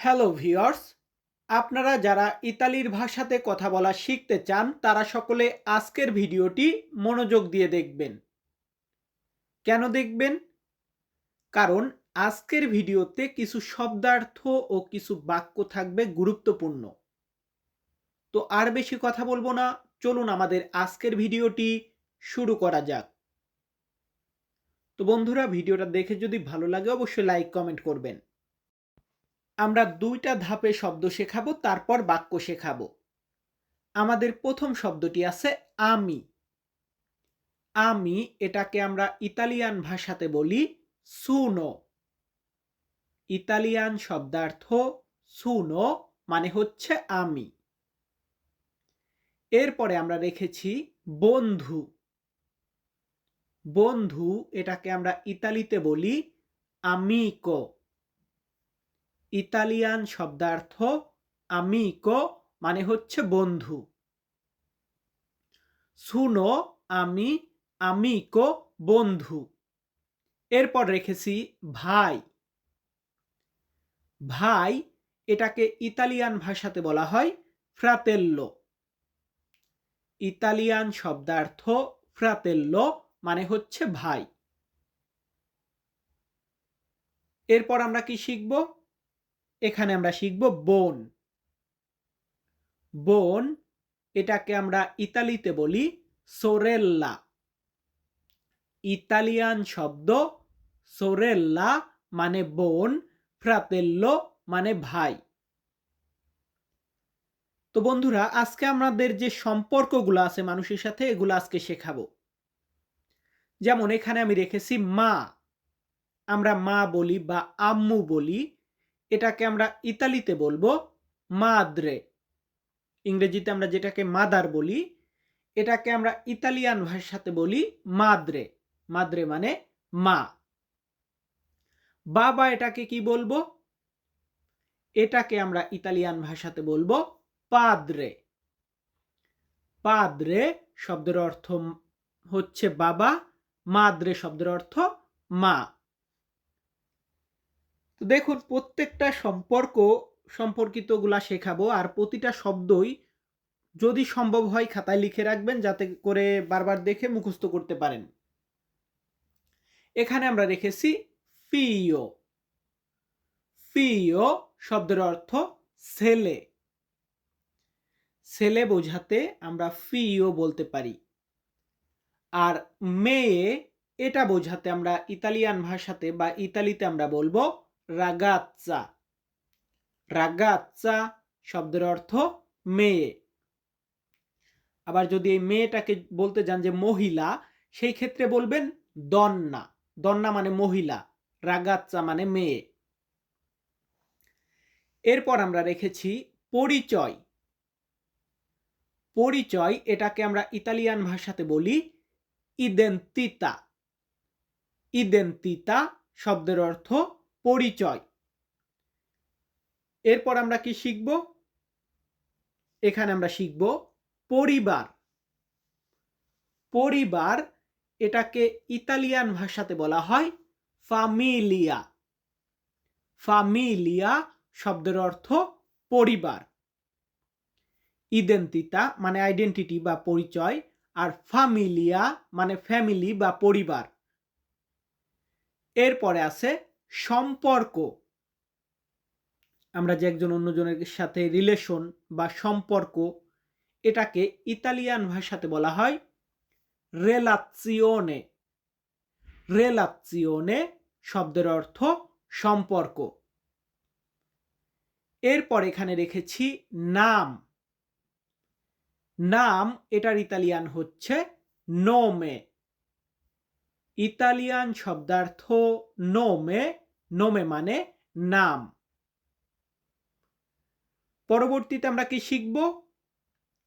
Hello viewers আপনারা যারা ইতালির ভাষাতে কথা বলা শিখতে চান, তারা সকলে আজকের ভিডিওটি মনোযোগ দিয়ে দেখবেন। কেন দেখবেন? কারণ আজকের ভিডিওতে কিছু শব্দার্থ ও কিছু বাক্য থাকবে গুরুত্বপূর্ণ। তো আর বেশি কথা বলব না, চলুন আমাদের আজকের ভিডিওটি শুরু করা যাক। তো বন্ধুরা, ভিডিওটা দেখে যদি ভালো লাগে, অবশ্যই লাইক কমেন্ট করবেন। আমরা দুইটা ধাপে শব্দ শেখাবো, তারপর বাক্য শেখাবো। আমাদের প্রথম শব্দটি আছে আমি। আমি এটাকে আমরা ইতালিয়ান ভাষাতে বলি সুনো ইতালিয়ান শব্দার্থ সুনো মানে হচ্ছে আমি। এরপরে আমরা রেখেছি বন্ধু বন্ধু এটাকে আমরা ইতালিতে বলি আমিকো ইতালিয়ান শব্দার্থ আমিকো মানে হচ্ছে বন্ধু। শুনো, আমি আমিকো বন্ধু। এরপর রেখেছি ভাই। ভাই এটাকে ইতালিয়ান ভাষাতে বলা হয় ফ্রাতেল্লো। ইতালিয়ান শব্দার্থ ফ্রাতেল্লো মানে হচ্ছে ভাই। এরপর আমরা কি শিখব? এখানে আমরা শিখব বোন। বোন, এটাকে আমরা ইতালিতে বলি সোরেল্লা ইতালিয়ান শব্দ সোরেল্লা মানে বোন ফ্রাতেল্লো মানে ভাই। তো বন্ধুরা, আজকে আমাদের যে সম্পর্কগুলো আছে মানুষের সাথে, এগুলো আজকে শেখাবো। যেমন এখানে আমি রেখেছি মা। আমরা মা বলি বা আম্মু বলি। এটাকে আমরা ইতালিতে বলব মাদ্রে। ইংরেজিতে আমরা যেটাকে মাদার বলি, এটাকে আমরা ইতালিয়ান ভাষাতে বলি মাদ্রে। মাদ্রে মানে মা। বাবা এটাকে কি বলব? এটাকে আমরা ইতালিয়ান ভাষাতে বলব পাদ্রে। পাদ্রে শব্দের অর্থ হচ্ছে বাবা, মাদ্রে শব্দের অর্থ মা। তো দেখুন, প্রত্যেকটা সম্পর্ক সম্পর্কিতগুলা শেখাবো আর প্রতিটা শব্দই যদি সম্ভব হয় খাতায় লিখে রাখবেন যাতে করে বারবার দেখে মুখস্থ করতে পারেন। এখানে আমরা রেখেছি ফিও। ফিও শব্দের অর্থ ছেলে। ছেলে বোঝাতে আমরা ফিও বলতে পারি। আর মেয়ে, এটা বোঝাতে আমরা ইতালিয়ান ভাষাতে বা ইতালিতে আমরা বলব রাগাচ্চা। রাগাচ্চা শব্দের অর্থ মেয়ে। আবার যদি এই মেয়েটাকে বলতে যান যে মহিলা, সেই ক্ষেত্রে বলবেন দন্না। দন্না মানে মহিলা, রাগাচ্চা মানে মেয়ে। এরপর আমরা রেখেছি পরিচয়। পরিচয় এটাকে আমরা ইতালিয়ান ভাষাতে বলি ইদেন্তিতা। ইদেন্তিতা শব্দের অর্থ পরিচয়। এরপর আমরা কি শিখব? এখানে আমরা শিখব পরিবার। পরিবার এটাকে ইতালিয়ান ভাষাতে বলা হয় ফামিলিয়া ফামিলিয়া শব্দের অর্থ পরিবার। ইডেন্টিতা মানে আইডেন্টিটি বা পরিচয় আর ফামিলিয়া মানে ফ্যামিলি বা পরিবার। এরপরে আছে সম্পর্ক। আমরা যে একজন অন্যজনের সাথে রিলেশন বা সম্পর্ক, এটাকে ইতালিয়ান ভাষাতে বলা হয় রেলাচিওনে রেলাচিওনে শব্দের অর্থ সম্পর্ক। এরপর এখানে রেখেছি নাম। নাম, এটার ইতালিয়ান হচ্ছে নোমে ইতালিয়ান শব্দার্থ নোমে নোমে মানে নাম। পরবর্তীতে আমরা কি শিখব?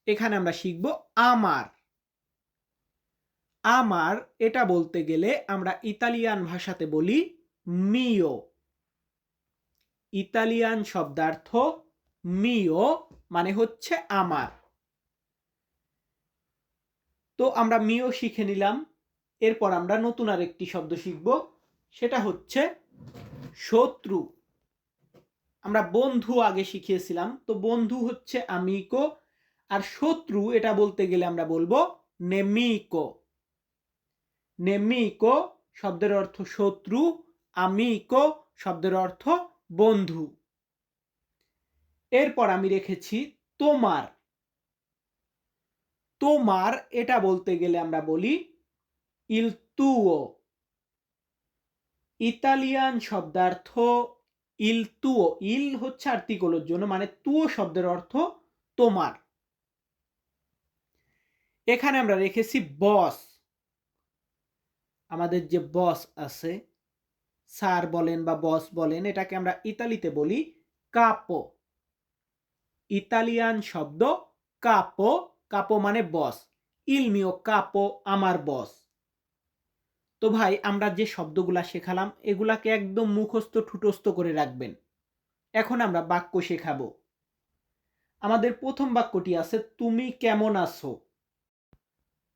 এখানে আমরা শিখব আমার আমার এটা বলতে গেলে আমরা ইতালিয়ান ভাষাতে বলি মিও ইতালিয়ান শব্দার্থ মিও মানে হচ্ছে আমার তো আমরা মিও শিখে নিলাম। এরপর আমরা নতুন আরেকটি শব্দ শিখব, সেটা হচ্ছে শত্রু। আমরা বন্ধু আগে শিখিয়েছিলাম, তো বন্ধু হচ্ছে আমিকো আর শত্রু এটা বলতে গেলে আমরা বলব নেমিকো। নেমিকো শব্দের অর্থ শত্রু আমিকো শব্দের অর্থ বন্ধু। এরপর আমি রেখেছি তোমার। তোমার এটা বলতে গেলে আমরা বলি ইল তুও ইতালিয়ান শব্দার্থ ইল তুও ইল হচ্ছে আর্টিকলের জন্য মানে তুও শব্দের অর্থ তোমার। এখানে আমরা রেখেছি বস আমাদের যে বস আছে, স্যার বলেন বা বস বলেন, এটাকে আমরা ইতালিতে বলি কাপো ইতালিয়ান শব্দ কাপো কাপো মানে বস ইলমিও কাপো আমার বস তো ভাই, আমরা যে শব্দগুলা শেখালাম, এগুলাকে একদম মুখস্থ ঠুটস্থ করে রাখবেন। এখন আমরা বাক্য শেখাবো। আমাদের প্রথম বাক্যটি আছে, তুমি কেমন আছো?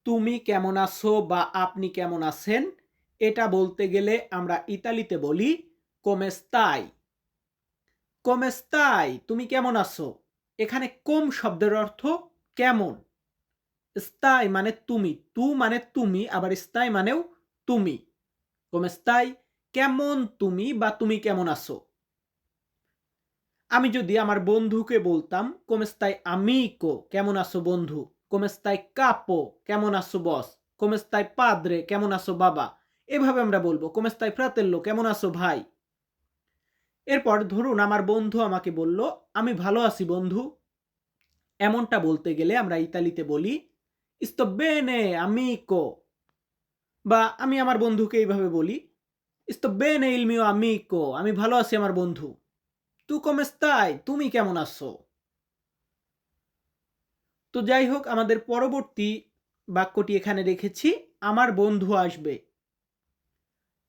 তুমি কেমন আছো বা আপনি কেমন আছেন? এটা বলতে গেলে আমরা ইতালিতে বলি কোমেস্তাই কোমেস্তাই তুমি কেমন আছো? এখানে কম শব্দের অর্থ, কেমন। স্তাই মানে তুমি। তু মানে তুমি। আবার স্তাই মানেও তুমি। কোমেস্তাই কেমন তুমি বা তুমি কেমন আছো? আমি যদি আমার বন্ধুকে বলতাম কোমেস্তাই আমিকো কেমন আছো বন্ধু? কোমেস্তাই কাপো কেমন আছো বস? কোমেস্তাই পাদ্রে কেমন আছো বাবা? এভাবে আমরা বলব। কোমেস্তাই ফ্রাতেল্লো কেমন আছো ভাই? এরপর ধরুন আমার বন্ধু আমাকে বলল, আমি ভালো আছি বন্ধু। এমনটা বলতে গেলে আমরা ইতালিতে বলি ইস্তো বেনে আমিকো। বা আমি আমার বন্ধুকে এইভাবে বলি, ইস্তো বেনে ইলমিও আমিকো আমি ভালো আছি আমার বন্ধু। তু কমেস্তাই তুমি কেমন আছো? তো যাই হোক, আমাদের পরবর্তী বাক্যটি এখানে রেখেছি, আমার বন্ধু আসবে।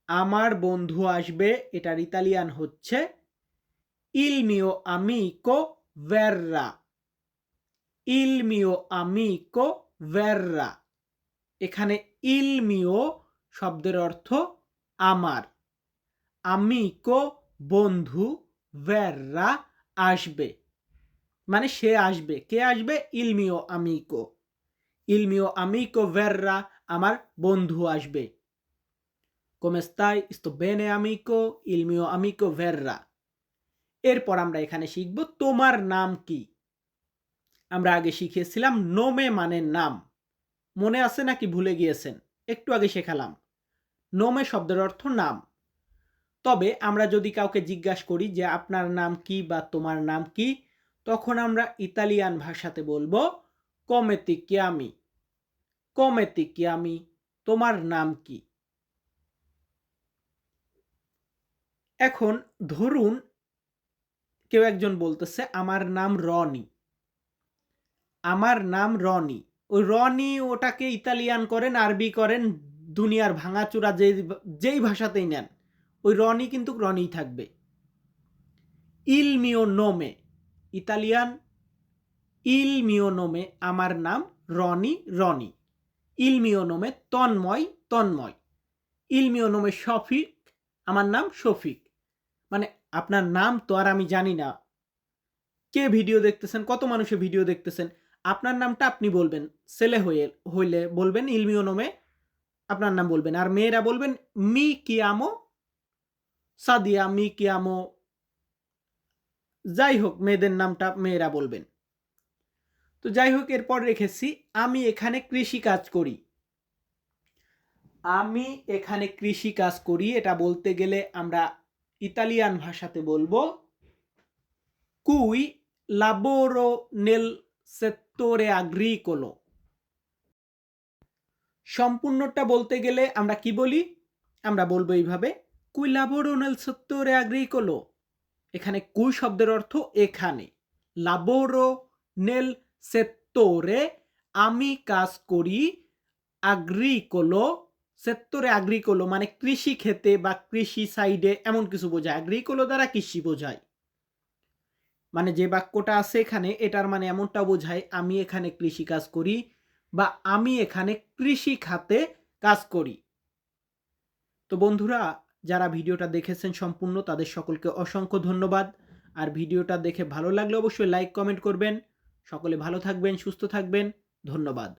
আমার বন্ধু আসবে। এটার ইতালিয়ান হচ্ছে ইল মিও আমিকো ভেররা। ইল মিও আমিকো ভেররা। এখানে ইল মিও শব্দের অর্থ আমার। আমিকো বন্ধু ভেররা আসবে। মানে সে আসবে। কে আসবে? ইলমিও আমিকো। ইলমিও আমিকো ভেররা আমার বন্ধু আসবে। sto bene amico il mio amico verrà এরপর আমরা এখানে শিখব তোমার নাম কি। আমরা আগে শিখিয়েছিলাম নোমে মানে নাম। মনে আছে নাকি ভুলে গিয়েছেন? একটু আগে শেখালাম। নোমে শব্দের অর্থ নাম। তবে আমরা যদি কাউকে জিজ্ঞাসা করি যে আপনার নাম কি বা তোমার নাম কি, তখন আমরা ইতালিয়ান ভাষাতে বলব কমেতি কিয়ামি। কমেতি কিয়ামি, তোমার নাম কি? এখন ধরুন কেউ একজন বলতেছে, আমার নাম রনি। আমার নাম রনি। ওই রনি ওটাকে ইতালিয়ান করেন, আরবি করেন, দুনিয়ার ভাঙাচুরা যে যেই ভাষাতেই নেন, ওই রনি কিন্তু রনিই থাকবে। ইল মিও নোমে, ইতালিয়ান, ইল মিও নোমে, আমার নাম রনি রনি। ইল মিও নোমে তন্ময় তন্ময়। ইল মিও নোমে শফিক, আমার নাম শফিক। মানে আপনার নাম তো আর আমি জানি না। কে ভিডিও দেখতেছেন? কত মানুষে ভিডিও দেখতেছেন? আপনার নামটা আপনি বলবেন, ছেলে হয়ে, হইলে বলবেন ইলমিও নোমে, আপনার নাম বলবেন। আর মেয়েরা বলবেন মি কিয়ামো, সাদিয়া মি কিয়ামো, যাই হোক মেয়েদের নামটা মেয়েরা বলবেন। তো যাই হোক, এরপর রেখেছি, আমি এখানে কৃষি কাজ করি। আমি এখানে কৃষি কাজ করি, এটা বলতে গেলে আমরা ইতালিয়ান ভাষাতে বলব, কুই, লাবোরো নেল সেত্তোরে আগ্রিকোলো সম্পূর্ণটা বলতে গেলে আমরা কি বলি? আমরা বলব এইভাবে কুই লাবোরো নেল সেত্তোরে আগ্রিকোলো এখানে কুই শব্দের অর্থ এখানে। লাবোরো নেল সেত্তোরে আমি কাজ করি আগ্রিকোলো সেত্তরে আগ্রিকোলো মানে কৃষি খেতে বা কৃষি সাইডে এমন কিছু বোঝায়। আগ্রিকোলো দ্বারা কৃষি বোঝায়। মানে যে বাক্যটা আছে এখানে, এটার মানে এমনটা বোঝায়, আমি এখানে কৃষি কাজ করি বা আমি এখানে কৃষি খাতে কাজ করি। তো বন্ধুরা, যারা ভিডিওটা দেখেছেন সম্পূর্ণ, তাদের সকলকে অসংখ্য ধন্যবাদ। আর ভিডিওটা দেখে ভালো লাগলে অবশ্যই লাইক, কমেন্ট করবেন। সকলে ভালো থাকবেন, সুস্থ থাকবেন। ধন্যবাদ।